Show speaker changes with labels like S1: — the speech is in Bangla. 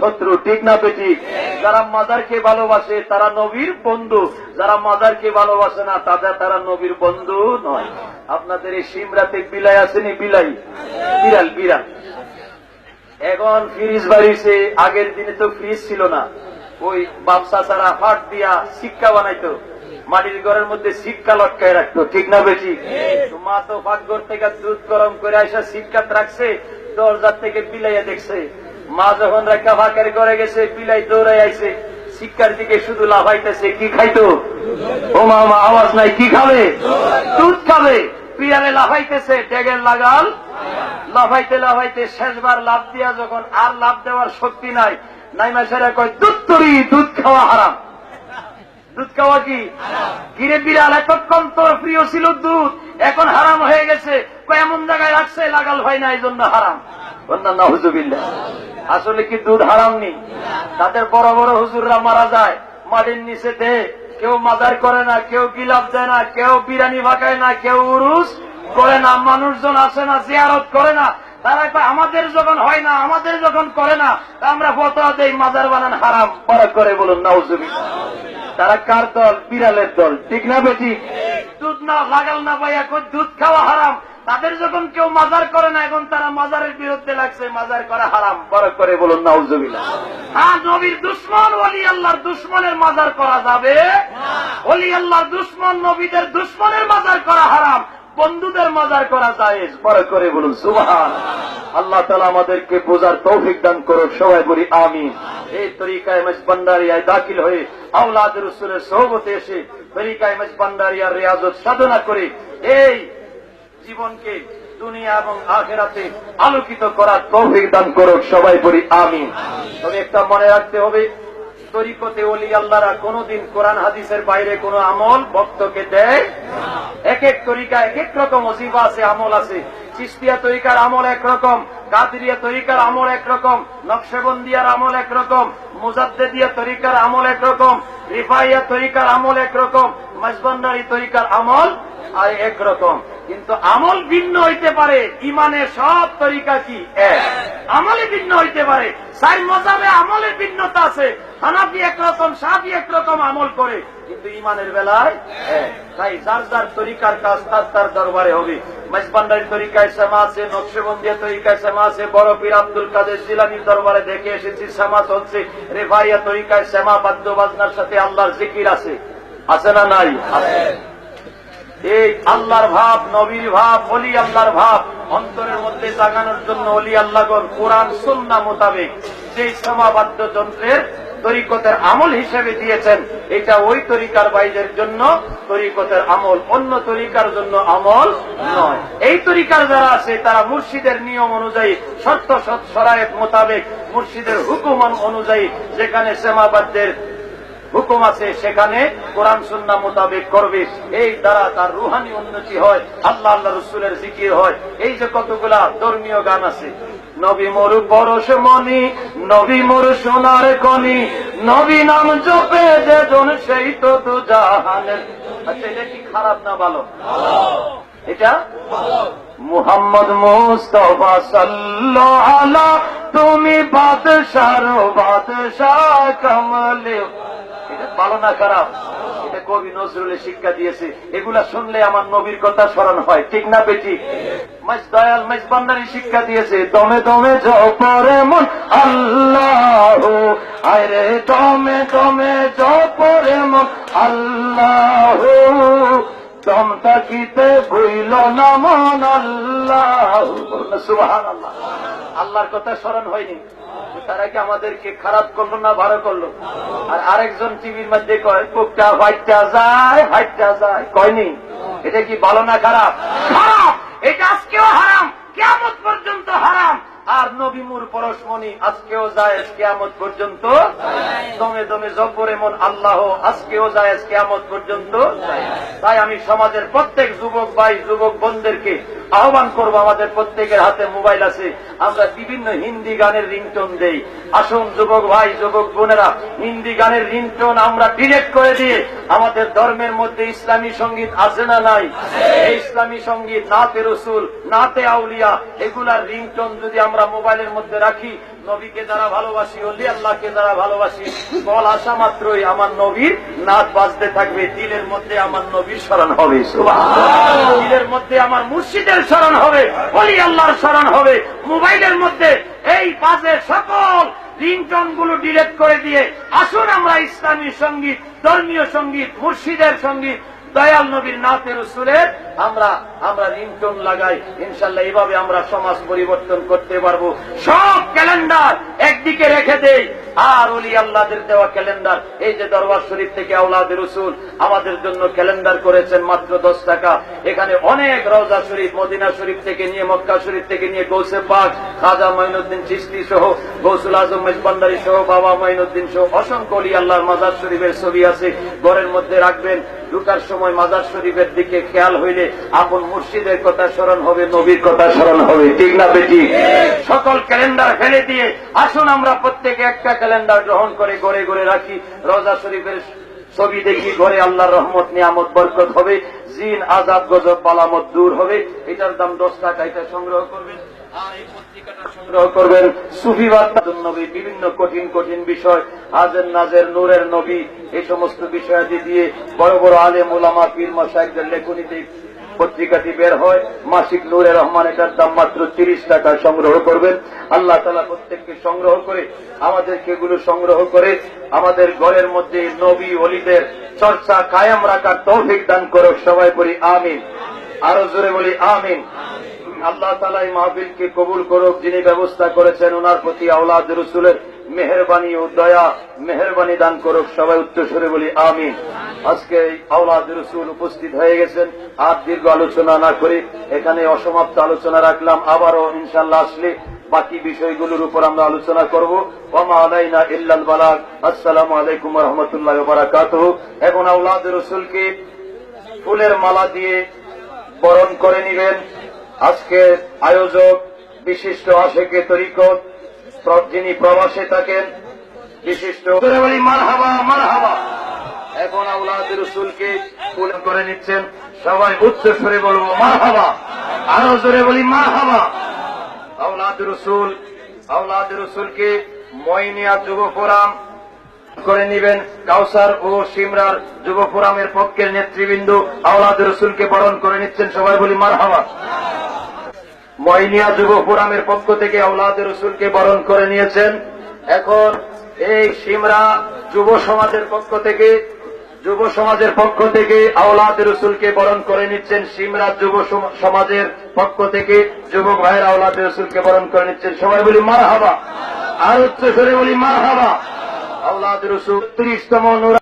S1: শত্রু ঠিক না বেঠিক যারা মাদারকে ভালোবাসে তারা নবীর বন্ধু, যারা মাদারকে ভালোবাসে না, তাদের তারা নবীর বন্ধু নয়। আপনাদের এই সিমরাতে বিলাই আসেনি বিলাই? বিড়াল বিড়াল। এখন ফ্রিজ বাড়িছে, আগের দিনে তো ফ্রিজ ছিল না। ওই বাপসা ছাড়া ফাট দিয়া শিক্ষা বানাইতো। মাটির ঘরের মধ্যে শিক্ষা লটকায় রাখতো, ঠিক না বেশি মা তো ভাগ্যর থেকে দুধ গরম করে আসা শিক্ষাত রাখছে, দরজার থেকে বিলাইয়া দেখছে। মা যখন রেখা ফাঁকের ঘরে গেছে, বিলাই দৌড়াই আইছে, শিক্ষার দিকে শুধু লাফাইতেছে, কি খাইতো? ও মা মা, আওয়াজ নাই, কি খাবে? দুধ খাবে। পিয়ালে লাফাইতেছে ডেগের লাগাল। লাফাইতে লাফাইতে শেষবার লাভ দিয়া যখন আর লাভ দেওয়ার শক্তি নাই, নাইমা সেরা কয়, দুধ তরি, দুধ খাওয়া হারাম। দুধ খাওয়া কি? গিরে বিড়াল, এতক্ষণ তোর প্রিয় ছিল দুধ, এখন হারাম হয়ে গেছে। কয়, এমন জায়গায় রাখছে, লাগাল হয় না এই জন্য হারাম অন্যান্য হুজুবিল্লা আসলে কি দুধ হারাম নেই তাদের বড় বড় হুজুররা মারা যায়, মাটির নিচে কেউ মাদার করে না, কেউ গিলাপ দেয় না, কেউ বিরানি ভাকায় না, কেউ উরুস করে না, মানুষজন আসে না, জিয়ারত করে না। তারা আমাদের যখন হয় না, আমাদের যখন করে না, তা আমরা ফতোয়া দেই মাদার বানান হারাম। পরে করে বলুন নাউজুবিল্লা তারা কার দল? বিড়ালের দল। ঠিক না বেটি? দুধ না, লাগাল না পাইয়া দুধ খাওয়া হারাম? তাদের যখন কেউ মাজার করে না এখন তারা মাজারের বিরুদ্ধে লাগছে মাজার করা হারাম। বড় করে বলুন নাউজুবিল্লা হ্যাঁ নবীর দুশ্মন ওলি আল্লাহর দুশ্মনের মাজার করা যাবে। ওলি আল্লাহর দুশ্মন নবীদের দুশ্মনের মাজার করা হারাম। বন্ধুদের মাজার করা যায় বড় করে বলুন সুবহান। আল্লাহ তালা আমাদেরকে বোঝার তৌফিক দান করুক সবাই বলি আমিন। এই তরিকায় মেজ ভান্ডারিয়ায় দাখিল হয়ে আউলাদ রসুলের সহবতে এসে তরিকায় মেজ ভান্ডারিয়ার রেয়াজত সাধনা করে এই জীবনকে দুনিয়া এবং আখেরাতে আলোকিত করার তৌফিক দান করুক সবাই বলি আমিন। তবে একটা মনে রাখতে হবে তরিকতে অলি আল্লাহরা কোনদিন কোরআন হাদিসের বাইরে কোনো আমল ভক্তকে দেয় এক এক তরিকা এক এক রকম অজিবা আছে আমল আছে। চিস্তিয়া তরিকার আমল একরকম কাদিরিয়া তরিকার আমল একরকম নকশেবন্দিয়ার আমল একরকম মুজাদ্দেদিয়া তরিকার আমল একরকম রিফাইয়া তরিকার আমল একরকম মজবন্দারি তরিকার আমল আর একরকম। কিন্তু আমল ভিন্ন হইতে পারে ইমানের সব তরিকা কি এক? আমলে ভিন্ন হইতে পারে সাই মজাবে আমলের ভিন্নতা আছে হানাফি একরকম সাফি একরকম আমল করে, কিন্তু ইমানের বেলায় তাই যার যার তরিকার কাজ, তার তার দরবারে হবে। তরিকায় শ্যামা আছে নকশেবন্দিয়া তরিকায় শ্যামা আছে বড় পীর আব্দুল কাদের জিলানির দরবারে দেখে এসেছি শ্যামা চলছে তরিকায় শ্যামা বাদ্য বাজনার সাথে আল্লাহর জিকির আছে। আছে না নাই? আছে। এই আল্লাহর ভাব, নবীর ভাব, অলি আল্লাহর ভাব, অন্তরের মধ্যে জাগানোর জন্য অলি আল্লাহগণ কোরআন, সুন্না মোতাবেক সেই সমাবাদ্য যন্ত্রের তরিকতের আমল হিসেবে দিয়েছেন, এটা ওই তরিকার বাইরের জন্য তরিকতের আমল, অন্য তরিকার জন্য আমল নয়। এই তরিকার যারা আছে, তারা মুর্শিদের নিয়ম অনুযায়ী সত্য শর্ত সরায়েত মোতাবেক মুর্শিদের হুকুম অনুযায়ী যেখানে সেমাবাদ্যের হুকুম আছে সেখানে কোরআন সুন্না মোতাবেক করবে। এই দ্বারা তার রুহানি উন্নতি হয় আল্লাহ আল্লাহ রসুলের জিকির হয়। এই যে কতগুলা ধর্মীয় গান আছে। নবী মরু পরশ মনি নবী মরু সোনার কনি নবী নাম জপে যে জন সেই তো দু জাহানের। আচ্ছা এটা কি খারাপ না ভালো? এটা? মুহাম্মদ মুস্তফা সাল্লো আলা তুমি বাদশার বাদশাহ কমলে। ভালো না খারাপ এটা কবি নজরুলের শিক্ষা দিয়েছে। এগুলা শুনলে আমার নবীর কথা স্মরণ হয়। ঠিক না বেটি? দয়াল মাস বান্দারি শিক্ষা দিয়েছে, দমে দমে জপরে মন, আল্লাহ আরে দমে দমে জপরে মন, আল্লাহ দম তাকিতে ভুইল না মন, আল্লাহ সুবাহান আল্লাহ আল্লাহর কথা স্মরণ হয়নি। তারা কি আমাদেরকে খারাপ করল না ভালো করল? আর আরেকজন টিভির মধ্যে কয় বুকটা হাইটটা যায় হাইটটা যায়। কয়নি? এটা কি ভালো না খারাপ? এটা আজকেও হারাম কেমন পর্যন্ত হারাম। আর নবীমুর পরশমণি আজকেও যায় কেয়ামত পর্যন্ত দমে দমে জব্বর, এমন আল্লাহ আজকেও যায় কেয়ামত পর্যন্ত তাই আমি সমাজের প্রত্যেক যুবক ভাই, যুবক বোনদেরকে আহ্বান করব, আমাদের প্রত্যেকের হাতে মোবাইল আছে। আমরা বিভিন্ন হিন্দি গানের রিংটোন দেই। আসুন যুবক ভাই, যুবক বোনেরা, হিন্দি গানের রিংটোন আমরা ডিলেট করে দিয়ে আমাদের ধর্মের মধ্যে ইসলামী সংগীত আছে না নাই? ইসলামী সংগীত, নাতে রসুল, নাতে আউলিয়া, এগুলার রিংটোন যদি আমরা মোবাইলের মধ্যে রাখি নবীকে যারা ভালোবাসি, অলি আল্লাহকে যারা ভালোবাসি, বল আসা মাত্রই আমার নবীর নাচ বাজতে থাকবে, দিলের মধ্যে আমার নবীর স্মরণ হবে দিলের মধ্যে আমার মুর্শিদের স্মরণ হবে, অলি আল্লাহর স্মরণ হবে, মোবাইলের মধ্যে এই বাজে সকল রিংটনগুলো ডিলেট করে দিয়ে আসুন আমরা ইসলামী সংগীত, ধর্মীয় সংগীত, মুর্শিদের সংগীত, দয়াল নবীর নাতের রসুলের আমরা আমরা রিংটোন লাগাই। ইনশাল্লাহ এইভাবে আমরা সমাজ পরিবর্তন করতে পারব। সব ক্যালেন্ডার একদিকে রেখে দেই। আর অলি আল্লাহদের দেওয়া ক্যালেন্ডার, এই যে দরবার শরীফ থেকে আউলাদের রসুল আমাদের জন্য ক্যালেন্ডার করেছেন মাত্র দশ টাকা। এখানে অনেক রওজা শরীফ, মদিনা শরীফ থেকে নিয়ে, মক্কা শরীফ থেকে নিয়ে গৌসে পাক, খাজা মাইনুদ্দিন চিস্তি সহ, গৌসুল আজম মেজবান্ডারি সহ, বাবা মাইনুদ্দিন সহ, অসংখ্য অলি আল্লাহর মাজার শরীফের ছবি আছে। ঘরের মধ্যে রাখবেন। ঢুকার সময় মাজার শরীফের দিকে খেয়াল হইলে আপন মুর্শিদের কথা স্মরণ হবে, নবীর কথা স্মরণ হবে। ঠিক না, বেটি? সকল ক্যালেন্ডার ফেলে দিয়ে আসুন, আমরা প্রত্যেকে একটা ক্যালেন্ডার গ্রহণ করে গড়ে গড়ে রাখি। রোজা শরীফের ছবি দেখি, ঘরে আল্লাহর রহমত, নিয়ামত, বরকত হবে। জিন আজাব গজব, পালামত দূর হবে। এটার দাম দশ টাকা, এটা সংগ্রহ করবেন। সংগ্রহ করবেন সুফিবাদ নবী, বিভিন্ন কঠিন কঠিন বিষয়। হাজের, নাজের, নূরের নবী, এই সমস্ত বিষয়াদি দিয়ে বড় বড় আলেম মোলামা পীর মশাইকদের লেখনীতে পত্রিকাটি বের হয়, মাসিক নূরে রহমান এটার দাম মাত্র তিরিশ টাকা সংগ্রহ করবেন। আল্লাহ তালা প্রত্যেককে সংগ্রহ করে, আমাদেরকে এগুলো সংগ্রহ করে, আমাদের ঘরের মধ্যে নবী অলিদের চর্চা কায়াম রাখার তৌফিক দান করো সবাই বলি আমিন। আরও জোরে বলি আমিন। আল্লাহ তালা এই মাহবিলকে কবুল করুক, যিনি ব্যবস্থা করেছেন ওনার প্রতি আওলাদ রসুলের মেহরবানি ও দয়া, মেহরবানি দান করুক, সবাই উচ্চস্বরে বলি আমিন। আজকে এই আওলাদ রসুল উপস্থিত হয়ে গেছেন। আর দীর্ঘ আলোচনা না করে এখানে অসমাপ্ত আলোচনা রাখলাম। আবারও ইনশাল্লাহ আসলে বাকি বিষয়গুলোর উপর আমরা আলোচনা করব। ওমা আলাইনা ইল্লাল বালাগ। আসসালামু আলাইকুম রহমতুল্লাহ বারাকাত এখন আওলাদ রসুলকে ফুলের মালা দিয়ে বরণ করে নিবেন। আজকে আয়োজক বিশিষ্ট আশেকে তরিকত যিনি প্রবাসে থাকেন, বিশিষ্ট জোরে বলি মার হাবা মার হাবা এখন আউলাদ রসুলকে ফুল করে নিচ্ছেন। সবাই উচ্চ সুরে বলব মার হাবা আরও জোরে বলি মার হাবা আউলাদ রসুল আউলাদ রসুলকে ময়নিয়া যুব ফোরাম করে নিবেন। কাউসার ও সিমরার যুব ফোরামের পক্ষের নেতৃবৃন্দ আওলাদ রসুলকে বরণ করে নিচ্ছেন। সবাই বলি মার হাওয়া ময়নিয়া যুব ফোরামের পক্ষ থেকে আওলাদ রসুলকে বরণ করে নিয়েছেন। এখন এই সিমরা যুব সমাজের পক্ষ থেকে যুব সমাজের পক্ষ থেকে আওলাদ রসুলকে বরণ করে নিচ্ছেন সিমরা যুব সম- সমাজের পক্ষ থেকে। যুবক ভাইয়ের, আওলাদ রসুলকে বরণ করে নিচ্ছেন। সবাই বলি মার হাবা আর উচ্চ বলি মার হাবা আওলাদ রসুল ত্রিশতম